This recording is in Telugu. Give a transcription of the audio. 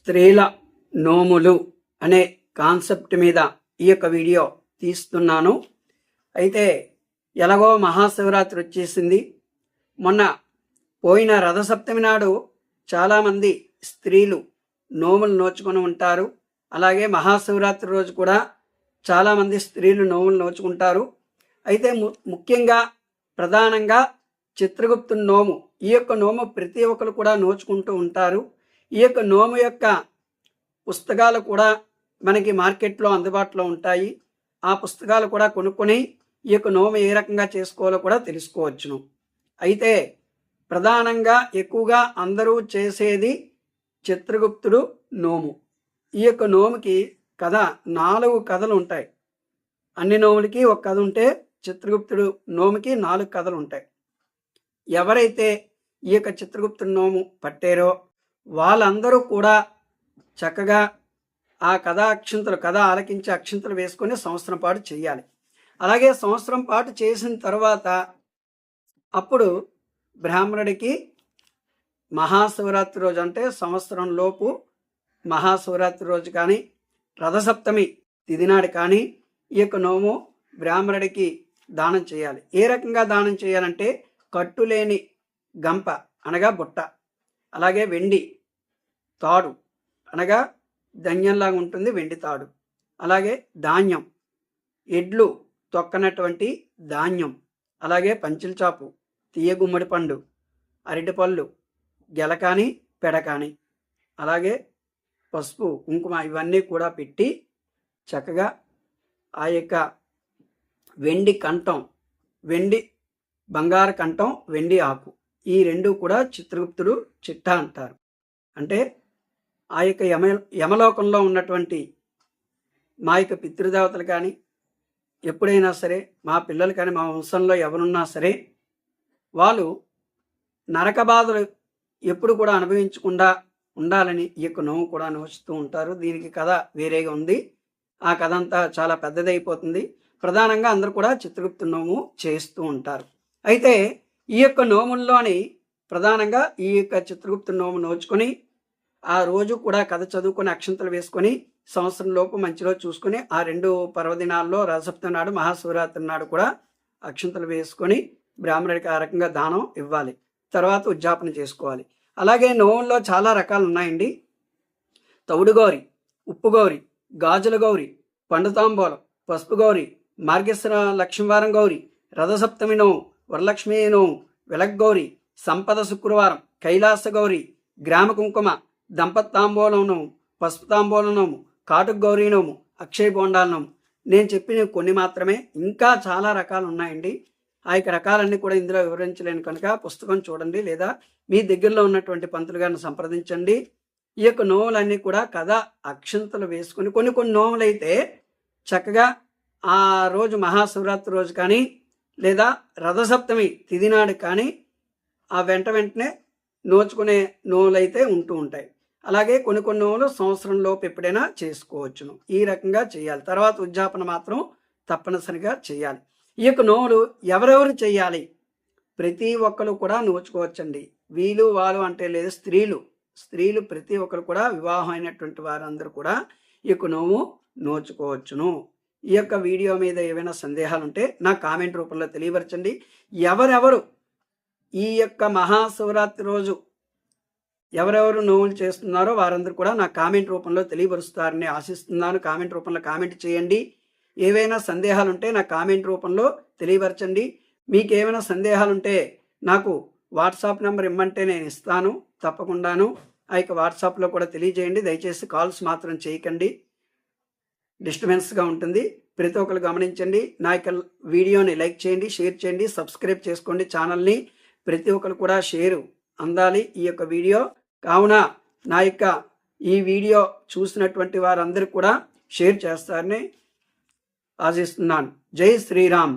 స్త్రీల నోములు అనే కాన్సెప్ట్ మీద ఈ యొక్క వీడియో తీస్తున్నాను. అయితే ఎలాగో మహాశివరాత్రి వచ్చేసింది. మొన్న పోయిన రథసప్తమి నాడు చాలామంది స్త్రీలు నోములు నోచుకొని ఉంటారు. అలాగే మహాశివరాత్రి రోజు కూడా చాలామంది స్త్రీలు నోములు నోచుకుంటారు. అయితే ము- ముఖ్యంగా ప్రధానంగా చిత్రగుప్తు నోము ఈ యొక్క నోము ప్రతి ఒక్కరు కూడా నోచుకుంటూ ఉంటారు. ఈ యొక్క నోము యొక్క పుస్తకాలు కూడా మనకి మార్కెట్లో అందుబాటులో ఉంటాయి. ఆ పుస్తకాలు కూడా కొనుక్కొని ఈ యొక్క నోము ఏ రకంగా చేసుకోవాలో కూడా తెలుసుకోవచ్చును. అయితే ప్రధానంగా ఎక్కువగా అందరూ చేసేది చిత్రగుప్తుడు నోము. ఈ యొక్క నోముకి కథ నాలుగు కథలు ఉంటాయి. అన్ని నోములకి ఒక కథ ఉంటే చిత్రగుప్తుడు నోముకి నాలుగు కథలు ఉంటాయి. ఎవరైతే ఈ యొక్క చిత్రగుప్తుడు నోము పట్టారో వాళ్ళందరూ కూడా చక్కగా ఆ కథ అక్షింతలు కథ ఆలకించి అక్షంతలు వేసుకొని సంవత్సరం పాటు చేయాలి. అలాగే సంవత్సరం పాటు చేసిన తర్వాత అప్పుడు బ్రాహ్మణుడికి మహాశివరాత్రి రోజు అంటే సంవత్సరం లోపు మహాశివరాత్రి రోజు కానీ రథసప్తమి తిదినాడు కానీ ఈ యొక్క నోము బ్రాహ్మణుడికి దానం చేయాలి. ఏ రకంగా దానం చేయాలంటే కట్టులేని గంప అనగా బుట్ట అలాగే వెండి తాడు అనగా ధన్యంలాగా ఉంటుంది వెండి తాడు. అలాగే ధాన్యం ఎడ్లు తొక్కనటువంటి ధాన్యం అలాగే పంచిల్చాపు చాపు తీయ గుమ్మడి పండు అరటిపళ్ళు గెలకాని పెడకాని అలాగే పసుపు కుంకుమ ఇవన్నీ కూడా పెట్టి చక్కగా ఆ యొక్క వెండి కంఠం వెండి బంగారు కంఠం వెండి ఆకు ఈ రెండు కూడా చిత్రగుప్తుడు చిట్ట అంటారు. అంటే ఆ యొక్క యమ యమలోకంలో ఉన్నటువంటి మా యొక్క పితృదేవతలు కానీ ఎప్పుడైనా సరే మా పిల్లలు కానీ మా వంశంలో ఎవరున్నా సరే వాళ్ళు నరక బాధలు ఎప్పుడు కూడా అనుభవించకుండా ఉండాలని ఈ యొక్క నోవు కూడా నోచుతూ ఉంటారు. దీనికి కథ వేరేగా ఉంది. ఆ కథ అంతా చాలా పెద్దదైపోతుంది. ప్రధానంగా అందరూ కూడా చిత్రగుప్తు నోము చేస్తూ ఉంటారు. అయితే ఈ యొక్క నోముల్లోని ప్రధానంగా ఈ యొక్క చిత్రగుప్తు నోము నోచుకొని ఆ రోజు కూడా కథ చదువుకొని అక్షంతలు వేసుకొని సంవత్సరం లోపు మంచిలో చూసుకొని ఆ రెండు పర్వదినాల్లో రథసప్తమి నాడు మహాశివరాత్రి నాడు కూడా అక్షంతలు వేసుకొని బ్రాహ్మణుడికి ఆ రకంగా దానం ఇవ్వాలి. తర్వాత ఉద్యాపన చేసుకోవాలి. అలాగే నోముల్లో చాలా రకాలు ఉన్నాయండి. తౌడు గౌరి ఉప్పు గౌరి గాజుల గౌరి పండుతాంబోలం పసుపు గౌరి మార్గేశ్వర లక్ష్మీవారం గౌరి రథసప్తమి నోము వరలక్ష్మీ నోము వెలగౌరి సంపద శుక్రవారం కైలాస గౌరి గ్రామ కుంకుమ దంపతాంబోలం నోము పసుపు తాంబూలం నోము గౌరీ నోము అక్షయ బోండాల నోము నేను చెప్పిన కొన్ని మాత్రమే. ఇంకా చాలా రకాలు ఉన్నాయండి ఆ యొక్క రకాలన్నీ కూడా ఇందులో వివరించలేను కనుక పుస్తకం చూడండి లేదా మీ దగ్గరలో ఉన్నటువంటి పంతులు గారిని సంప్రదించండి. ఈ యొక్క నోములన్నీ కూడా కథ అక్షంతలు వేసుకుని కొన్ని కొన్ని నోవులు అయితే చక్కగా ఆ రోజు మహాశివరాత్రి రోజు కానీ లేదా రథసప్తమి తిదినాడు కానీ ఆ వెంట వెంటనే నోచుకునే నోములు అయితే ఉంటూ ఉంటాయి. అలాగే కొన్ని కొన్ని నోములు సంవత్సరంలోపు ఎప్పుడైనా చేసుకోవచ్చును. ఈ రకంగా చేయాలి. తర్వాత ఉద్యాపన మాత్రం తప్పనిసరిగా చేయాలి. ఈ యొక్క నోములు ఎవరెవరు చేయాలి? ప్రతి ఒక్కరు కూడా నోచుకోవచ్చండి. వీలు వాళ్ళు అంటే లేదు స్త్రీలు. స్త్రీలు ప్రతి ఒక్కరు కూడా వివాహం అయినటువంటి వారందరూ కూడా ఈ యొక్క నోము నోచుకోవచ్చును. ఈ యొక్క వీడియో మీద ఏవైనా సందేహాలు ఉంటే నా కామెంట్ రూపంలో తెలియపరచండి. ఎవరెవరు ఈ యొక్క మహాశివరాత్రి రోజు ఎవరెవరు నోవులు చేస్తున్నారో వారందరూ కూడా నా కామెంట్ రూపంలో తెలియపరుస్తారని ఆశిస్తున్నాను. కామెంట్ రూపంలో కామెంట్ చేయండి. ఏవైనా సందేహాలు ఉంటే నా కామెంట్ రూపంలో తెలియపరచండి. మీకు ఏమైనా సందేహాలు ఉంటే నాకు వాట్సాప్ నెంబర్ ఇమ్మంటే నేను ఇస్తాను. తప్పకుండాను. ఆ యొక్క వాట్సాప్లో కూడా తెలియజేయండి. దయచేసి కాల్స్ మాత్రం చేయకండి. డిస్టర్బెన్స్గా ఉంటుంది. ప్రతి ఒక్కరు గమనించండి. నా యొక్క వీడియోని లైక్ చేయండి షేర్ చేయండి సబ్స్క్రైబ్ చేసుకోండి ఛానల్ని. ప్రతి ఒక్కరు కూడా షేరు అందాలి ఈ యొక్క వీడియో. కావున నా యొక్క ఈ వీడియో చూసినటువంటి వారందరూ కూడా షేర్ చేస్తారని ఆశిస్తున్నాను. జై శ్రీరామ్.